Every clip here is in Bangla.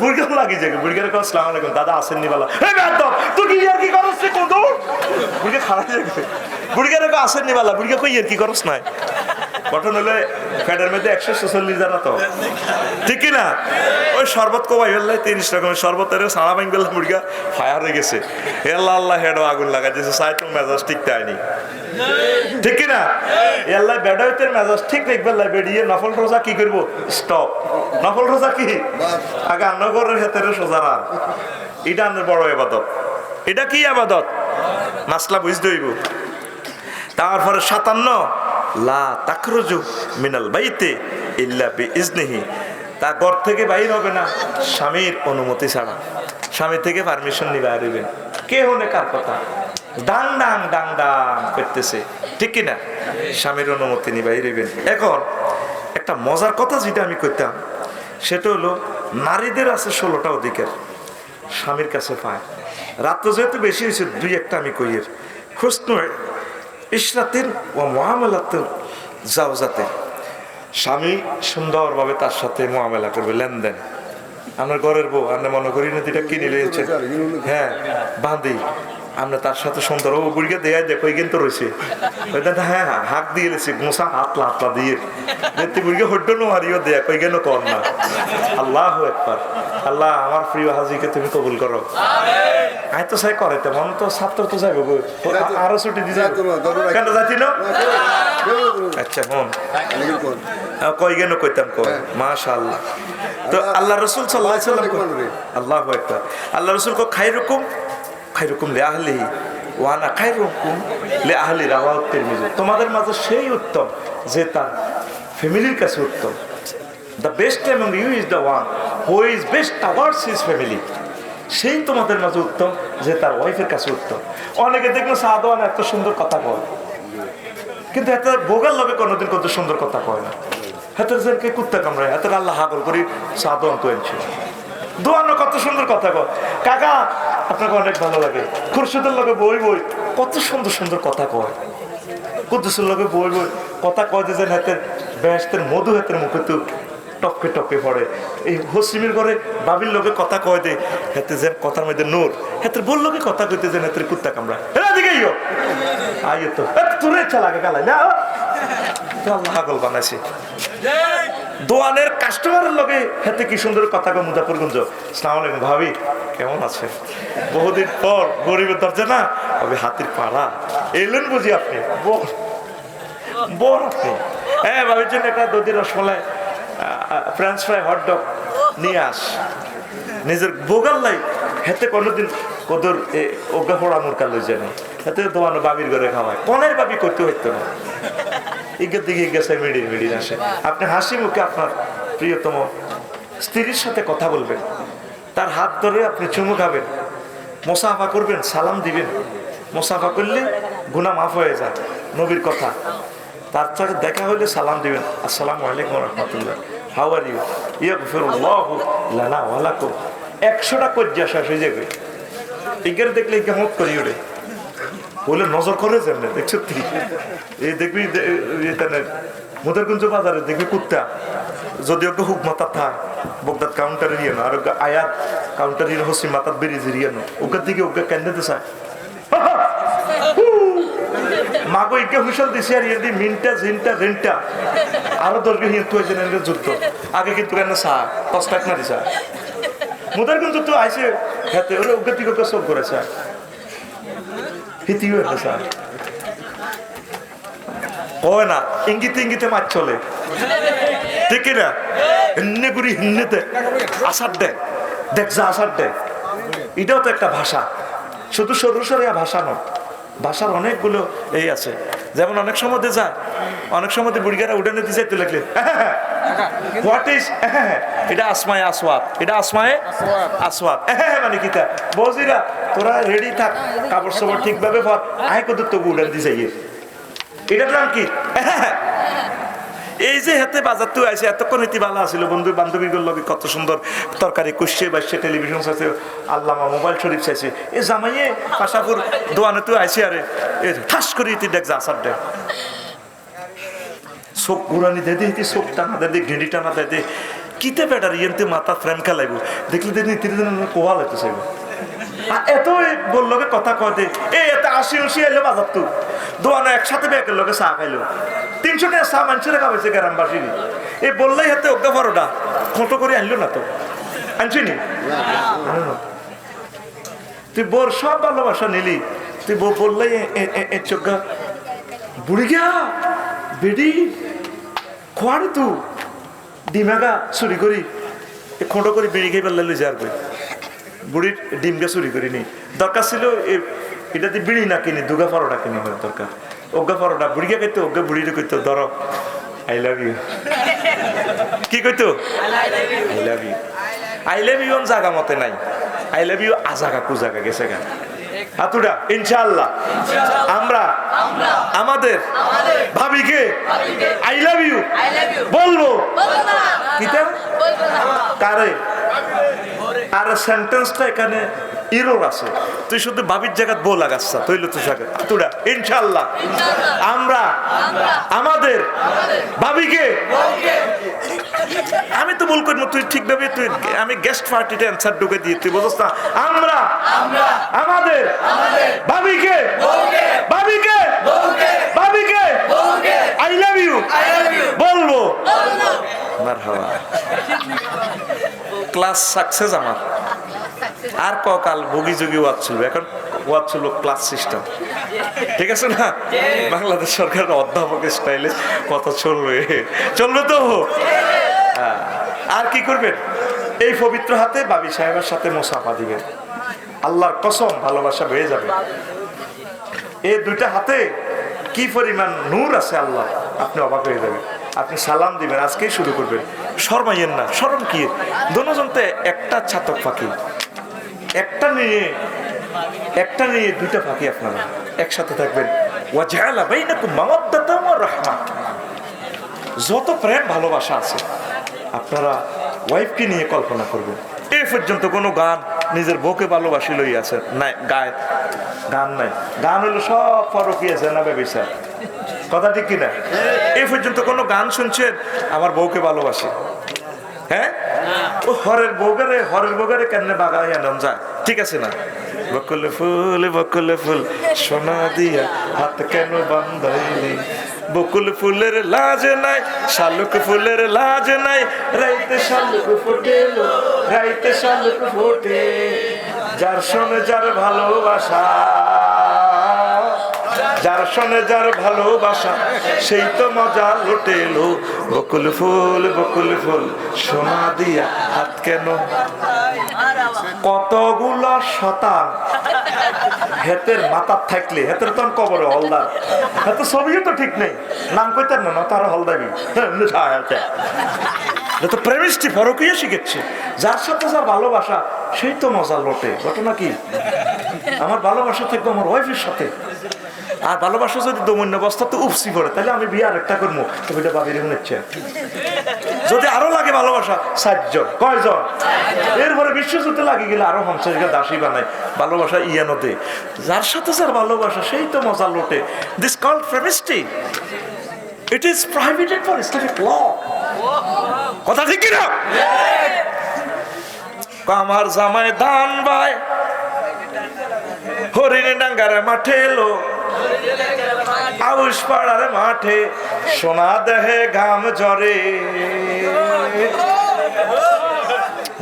বুড়িগার লাগি যাবে। বুড়িগার কো আসসালামু আলাইকুম, দাদা আসেননি বালা। এই বেদব কি ইয়ার কি বুড়িগা খারাপ যাবে বুড়িগার কো আসেননি বলা। বুড়িগা কই ইয়ার কি করছ নাই? গঠন হলে ফ্যাটের মধ্যে একশো ছেচল্লিশ জানা তো। ঠিক না ওই শরবত কোবাই ফেললাই তিরিশ রকমের শরবতের সাড়া ভাঙ গেলাম মুরগা ফায়ার হয়ে গেছে। আল্লাহ আল্লাহ হেডো আগুন লাগা দিয়েছে সাইটুম মেজাজ ঠিক তাইনি। ঠিক না আল্লাহ বেডাইতের মেজাজ ঠিক দেখবে আল্লাহ বেরিয়ে নফল রোজা কি করব? স্টপ। নফল রোজা কি? আগে আন্নগরের হেতের সোজা রান। এটা আমাদের বড় এবাদত এটা কি আবাদত? মাসলা বুঝতে হইব। তারপরে সাতান্ন লা তাকরুজু মিনাল বাইতে ইল্লা বি ইজনিহি তা ঘর থেকে বাইর হবে না, স্বামীর অনুমতি ছাড়া। স্বামী থেকে পারমিশন নিবে আরিবেন কে হলে কার কথা? ডাং ডাং ডাং ডাং করতেছে। ঠিক কি না স্বামীর অনুমতি নিবে আরিবেন এখন একটা মজার কথা যেটা আমি করতাম সেটা হলো নারীদের আছে ষোলোটা অধিকার। স্বামীর কাছে পায়। রাত তো যেহেতু বেশি হয়েছে, দুই একটা আমি কইয়ের। খুশন ইশরাতের ও মহামেলাতের জাওজাতের স্বামী সুন্দরভাবে তার সাথে মোয়ামেলা করবে লেনদেন। আমরা ঘরের বউ আমরা মনে করি না এটা কিনে নিয়েছে হ্যাঁ বাঁধি আমরা তার সাথে সুন্দর ও বুড়িকে দেয়া দেখো এই কিন্তু রয়েছে হ্যাঁ হ্যাঁ হাত দিয়ে লেছি গোসা হাতলা হাতলা দিয়ে। দেখতে বুড়িকে হড্ড নো হারিও দেয়া কই কেন কর না? আল্লাহ একবার আল্লাহ আমার প্রিয় হাজিকে তুমি কবুল করো। আয় তো সাই করে তেমন তো ছাত্র তো যাইব। আরও ছুটি দিয়ে যাইব। কেন যাচ্ছি না? আচ্ছা হন কই গেন কইতাম কই? মাশাআল্লাহ। তো আল্লাহ রাসূল সাল্লাল্লাহু আলাইহি সাল্লাম আল্লাহু আকবার। আল্লাহ রাসূল কো খায়রুকুম খায়রুকুম লি ওয়া আনা খায়রুকুম লি আহলি রাওয়াহ তিরমিজি। তোমাদের মাঝে সেই উত্তম যে তার ফ্যামিলির কাছে উত্তম। The best among you is the one who is best towards his family সেই তোমাদের মাঝে উত্তম যে তার ওয়াইফের কাছে উত্তম অনেকে দেখল সাদওয়ান এত সুন্দর কথা কয়। কিন্তু এত বোগার লগে কোনোদিন কত সুন্দর কথা কয় না। হাতের জেরকে কুত্তা কামড়ায় হাতের আল্লাহ হাগল করি সাদওয়ান তো এনেছিল। দোয়ানো কত সুন্দর কথা কয়। কাকা, আপনাকে অনেক ভালো লাগে। খুরশুদের লগে বই বই কত সুন্দর সুন্দর কথা কয়। কুদ্দুসের লগে বই বই কথা কয় যে হাতের ব্যস্তের মধু হাতের মুখে তো টপকে টপকে পড়ে। এই হসিমের ঘরে বাবির লোকে কথা কয় দে, হেতে যে কথার মধ্যে নূর। হাতের বল লোকে কথা কইতে যে হাতের কুত্তা কামড়া এরা দিকে ইয়ো আইও তো। তোর ইচ্ছা লাগে গালাই না আল্লাহ পাগল বানাইছে। দোয়ানের কাস্টমারের লগে হাতে কি সুন্দর কথা কয় মুজাফরগঞ্জ সালাম আলাইকুম ভাবি, কেমন আছে বহুদিন পর গরিবের দরজা না তবে হাতির পাড়া। এলেন বুঝি আপনি। বল বল আপনি। হ্যাঁ ভাবির জন্য একটা দধি রসমালাই ফ্রেঞ্চ ফ্রাই হটডগ নিয়ে আস। নিজের বোগাল লাই হেতে কোনোদিন কদর ওগা ফোড়ানোর কালে জানে হেতে দোয়ানো বাবির ঘরে খাওয়ায়। কনের বাবি করতে হইতো না। ইগের দিকে গেছে মিডির মিডির আসে। আপনি হাসি মুখে আপনার প্রিয়তম স্ত্রীর সাথে কথা বলবেন। তার হাত ধরে আপনি চুমু খাবেন। মোসাফা করবেন, সালাম দিবেন। মোসাফা করলে গুনা মাফ হয়ে যায়। নবীর কথা। তার সাথে দেখা হলে সালাম দিবেন। আসসালামু আলাইকুম রহমতুল্লাহ। হাউ আর ইউ ইয়ে ফিরুল্লাহ লানা ওয়ালাকুম একশোটা কজ্জা শেষ হয়ে যাবে। ইগের দেখলে কেমন করি ওরে। বলে নজর করে যেমন দেখছ তুই এই দেখবি মুদারগঞ্জ বাজারে দেখবি কুত্তা। যদি ওকে হুক মাথা থাক, বগদাদ কাউন্টারে নিয়ে আর ওকে আয়াত কাউন্টারে হসি মাথার বেরিয়ে জিরিয়ে নো। ওকে দিকে ওকে কেন্দ্রে চায় মাগো ইকে হুইসল দিছে আর ইয়ে মিনটা, জিনটা রেনটা আরও হিয়ে যুদ্ধ। আগে কিন্তু কেন সা তস্তাক না দিছা মুদারগঞ্জ তো আইসে হাতে ওরে ওকে ওকে সব করেছে হিতিও স্যার কয় না, ইঙ্গিতে ইঙ্গিতে মাছ চলে। ঠিক না হিন্নে করি হিন্নেতে আসার দে। দেখ যা আসার দে। এটাও তো একটা ভাষা। শুধু সরিয়া ভাষা নয়। ভাষার অনেকগুলো এই আছে। যেমন অনেক সময় যায় অনেক সময় বুড়িগারা উঠে নিতে যাইতে লাগলে হোয়াট ইজ এটা আসমায় আসওয়াত এটা আসমায় আসওয়াত। হ্যাঁ মানে কিতা বজিরা তোরা রেডি থাক কাপড় সাপড় ঠিকভাবে পর আয় কত তবু উড়ান দিয়ে যাইয়ে এটার নাম কি? এই যে হাতে বাজার তুই আছে এতক্ষণ ইতি ভালো আছিল। বন্ধু, বান্ধবীগুলোর লগে কত সুন্দর তরকারি কুষছে বাসছে টেলিভিশন চাইছে, আল্লামা মোবাইল শরীফ চাইছে। এ জামাইয়ে, পাশাপুর দোয়ানে তুই আইসি আরে, এ ঠাস করে ইতি দেখ যা আসার দেখ চোখ ঘুরানি দে দে ইতি চোখ টানা দে দে ঘেঁড়ি টানা দে দে। কিতে বেটার ইয়েন্তে মাথা ফ্রেম খেলাইব। দেখলে তিন দিন কোয়াল হইতে চাইব। এত বলল কথা কয় দে এই এত আশি উশি এলো বাজার তো। দোয়ানো একসাথে ব্যাগের লোকে চা খাইলো। তিনশো টাকা চা মানুষের খাওয়াইছে গ্রামবাসী? এই বললেই হাতে অজ্ঞা বারোটা। খোটো করে আনলো না তো? আনছি নি? তুই বোর সব ভালোবাসা নিলি। তুই বউ বললেই চোখা বুড়ি গিয়া? বেডি? খোয়ারে তু? ডিমাগা চুরি করি। খোঁটো করে বেড়ি খাই পেলে লই যার বুড়ির ডিমকে চুরি করি নি দরকার ছিল এটা দিয়ে বিড়ি না কিনি, দুগা পরোটা কিনি দরকার। অজ্ঞা পরোটা বুড়িকে কইতো অজ্ঞা বুড়িরে কইতো ধর আই লাভ ইউ কি কইতো? I love you I love you জাগা মতে নাই। আই লাভ ইউ আজাগা কুজাগা গেছে গা হাতুড়া ইনশাআল্লাহ। আমরা, আমাদের ভাবিকে আই লাভ ইউ বলব। কিটা কারে? আর সেন্টেন্সটা এখানে ইরোর আছে। তুই শুধু ভাবির জায়গা বউ লাগাচ্ছ, তৈল তুই সাথে তুরা ইনশাল্লাহ আমরা, আমাদের ভাবিকে, আমি তো বল করব তুই ঠিকভাবে তুই আমি গেস্ট পার্টিতে অ্যান্সার ঢুকে দিয়ে, তুই বুঝছ না। আমরা, আমাদের ভাবিকে ভাবিকে ভাবিকে আই লাভ ইউ বলব। মারহাবা। ক্লাস সাকসেস আমার। আর ককাল ভুগি যুগি ওয়াজ ছিল এখন ওয়াজ ছিল ক্লাস সিস্টেম ঠিক আছে না? বাংলাদেশ সরকার অধ্যাপকের স্টাইলে কথা চলবে। চলবে তো? হ্যাঁ। আর কি করবেন? এই পবিত্র হাতে বাবি সাহেবের সাথে মোসাফা দিবেন। আল্লাহর কসম, ভালোবাসা হয়ে যাবে। এই দুইটা হাতে কি পরিমাণ নূর আছে আল্লাহ, আপনি অবাক হয়ে যাবেন। আপনি সালাম দিবেন, আজকেই শুরু করবেন। শর্মাইয়েন না, শরম কি? দোনোজনতে একটা ছাতক ফাঁকি। একটা নিয়ে একটা নিয়ে দুইটা ফাঁকি আপনারা। একসাথে থাকবেন। রাহমা যত প্রেম ভালোবাসা আছে, আপনারা ওয়াইফকে নিয়ে কল্পনা করবেন। এই পর্যন্ত কোনো গান নিজের বউকে ভালোবাসি লই আছে? নাই, গায়, গান নাই। গান হলো সব ফরকি আছে, না বেবিসা কথা ঠিক কিনা? এই পর্যন্ত কোনো গান শুনছেন? আমার বউকে ভালোবাসি। হ্যাঁ? ও হরের বউগারে হরের বউগারে কেমনে বাগায় নাম যায়? ঠিক আছে না? বকুল ফুল বকুল ফুল, সোনা দিয়া হাত কেন বান্ধাইলি? বকুল ফুলের লাজ নাই, শালুক ফুলের লাজ নাই, রাইতে শালুক ফুটেল, রাইতে শালুক ফোটে। যার সনে যার ভালোবাসা যার সনে যার ভালোবাসা, সেই তো মজা লুটেলো। বকুল ফুল বকুল ফুল, সোনা দিয়া হাত কেন? কতগুলো শতান হেতের মাথার থাকলে, হেতের তো কবরে হলদার। হেতে ছবিও তো ঠিক নেই। নাম কইতেন না তার হলদাবি তো প্রেমিস্টি ফরকিয়ে শিখেছে। যার সাথে যার ভালোবাসা, সেই তো মজা লোটে। ঘটনা কি? আমার ভালোবাসা থাকবে আমার ওয়াইফের সাথে। আর ভালোবাসা যদি দমন্য অবস্থা, তো উপসি করে তাহলে আমি বিয়ে আরেকটা করব। তবে এটা বাবির নিচ্ছে যদি আরও লাগে ভালোবাসা, সাতজন। কয়জন? এরপরে বিশ্বযুদ্ধে লাগে গেলে আরও হংসকে দাসী বানায়। ভালোবাসা ইয়ানোতে। যার সাথে যার ভালোবাসা, সেই তো মজা লোটে। This call ফ্রেমিস্টি it is prohibited for Islamic law কথা ঠিক কিনা? আমার জামাই দান ভাই, হরিণে ডাঙ্গারে মাঠে এলো আউশ পাড়ার মাঠে সোনা দেহে ঘাম ঝরে।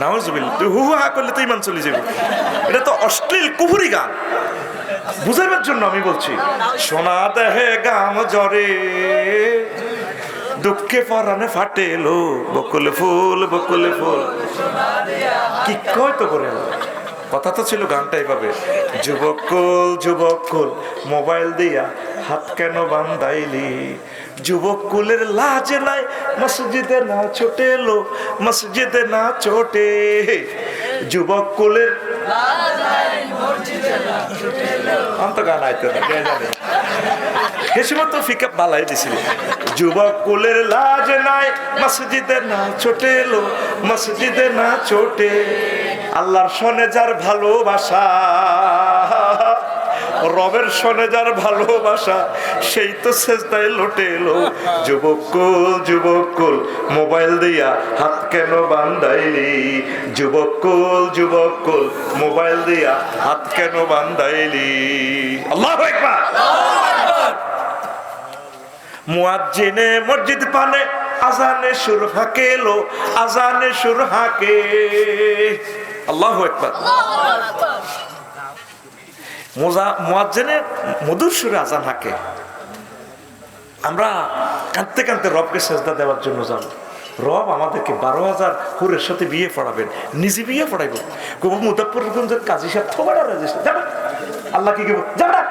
নাউজুবিল তুই হু করলে তুই ইমান চলে যাবি। এটা তো অশ্লীল জন্য আমি বলছি গাম জ্বরে দুঃখে পরানে ফাটে এলো, বকুল ফুল বকুল ফুল। কি কয় তো করে কথা তো ছিল গানটা এইভাবে যুবক কুল যুবক কুল, মোবাইল দিয়া হাত কেন বান্ধাইলি? যুবক কুলের লাজে নাই, মসজিদে না ছোটে লো মসজিদে না ছোটে। যুবক কুলের অন্ত গান আইতে না, কে জানে? সময় তো ফিকা বালাই দিছিল। যুবক কুলের লাজ নাই, মসজিদে না ছোটে এলো মসজিদে না ছোটে। আল্লাহর সনে যার ভালোবাসা, রবের সনে যার ভালোবাসা, সেই তো শেষদায় লোটে এলো। যুবক কুল যুবক কুল, মোবাইল দিয়া হাত কেন বান্ধাইলি? যুবক কুল যুবক কুল, মোবাইল দিয়া হাত কেন বান্ধাইলি? আল্লাহ একবার মুয়াজ্জিনে মসজিদ পানে, আজানে সুর হাকে লো আজানে সুর হাকে। আল্লাহু আকবার। মোজা, মুয়াজ্জিনে মধুর সুরে আজান হাকে। আমরা কাঁদতে কাঁদতে রবকে সেজদা দেওয়ার জন্য যাব। রব আমাদেরকে বারো হাজার হুরের সাথে বিয়ে পড়াবেন, নিজে বিয়ে পড়াইব। কবু মুদাফরগঞ্জের কাজী সাহেব থোবাটা রাজিস যাবে? আল্লাহ কি কেব যাবে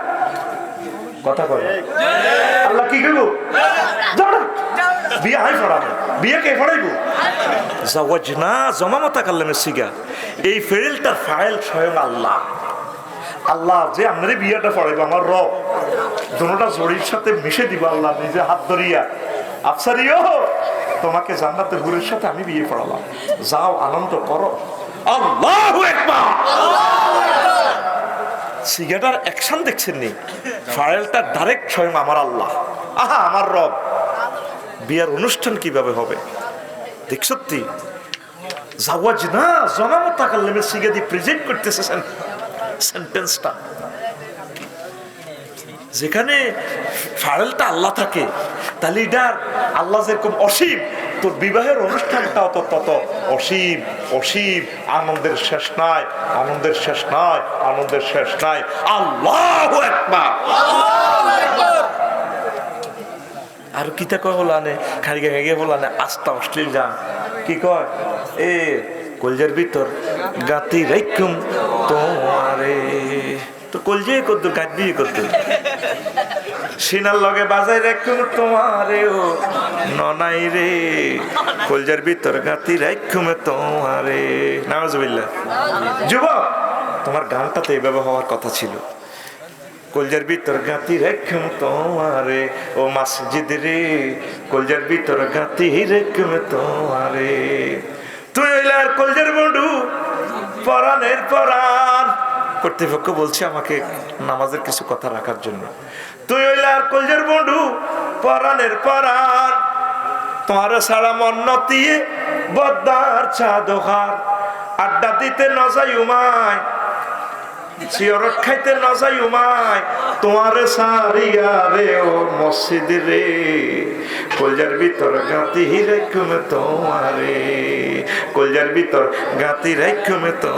কথা কয় আল্লাহ কি কেব বিয়ে হাই পড়াবে বিয়ে কে পড়াইব জাওয়াজ না জমামতা কাল্লামের সিগা এই ফেরিলটার ফাইল স্বয়ং আল্লাহ। আল্লাহ যে আপনারই বিয়েটা পড়াইব আমার রব দুটা জড়ির সাথে মিশে দিব আল্লাহ নিজে হাত ধরিয়া আফসারিও তোমাকে জান্নাতের গুরুর সাথে আমি বিয়ে পড়ালাম যাও আনন্দ করো আল্লাহ সিগারেটার অ্যাকশন দেখছেন নি? ফাইলটা ডাইরেক্ট স্বয়ং আমার আল্লাহ। আহা আমার রব বিয়ার অনুষ্ঠান কীভাবে হবে? দেখ সত্যি, জাওয়াজ না জনামত তাকাল্লামের সিগাদি প্রেজেন্ট করতেছে সেন্টেন্সটা যেখানে ফারেলটা আল্লাহ থাকে, তাহলে এটার আল্লাহ যেরকম অসীম, তোর বিবাহের অনুষ্ঠানটাও তো তত অসীম অসীম, আনন্দের শেষ নাই, আনন্দের শেষ নাই, আনন্দের শেষ নাই। আল্লাহ একবার আর কিতা কয় বলানে? খাড়িগে হেগে বলানে, আস্তা অশ্লীল গান কি কয়? এ, কলজের ভিতর গাতি রাইকুম তোমারে। তো কলজে করতো গাছ দিয়ে করতো সিনার লগে বাজাই রাখুম তোমারে, ও ননাই রে। কলজার ভিতর গাতি রাখুম তোমারে। নামাজবিল্লা যুবক, তোমার গানটা তো এইভাবে হওয়ার কথা ছিল। কলজার ভিতর গাতি রেখম তোমারে। ও মসজিদ রে, কলজার ভিতর গাতি রেখম তোমারে। তুই হইলার কলজার বন্ধু, পরাণের পরাণ। কর্তৃপক্ষ বলছে আমাকে নামাজের কিছু কথা রাখার জন্য। তুই হইলার কলজার বন্ধু, পরাণের পরাণ। তোমার সারা মন্নতিয়ে বদ্দার চাদোহার আড্ডা দিতে নজাই উমায় সিয়রত খাইতে না যাই উমায় তোমার সারিয়া রে ও মসজিদ রে। কলজার ভিতর গাতি রেখুমে তোমারে, কলজার ভিতর গাতি রেখুমে তো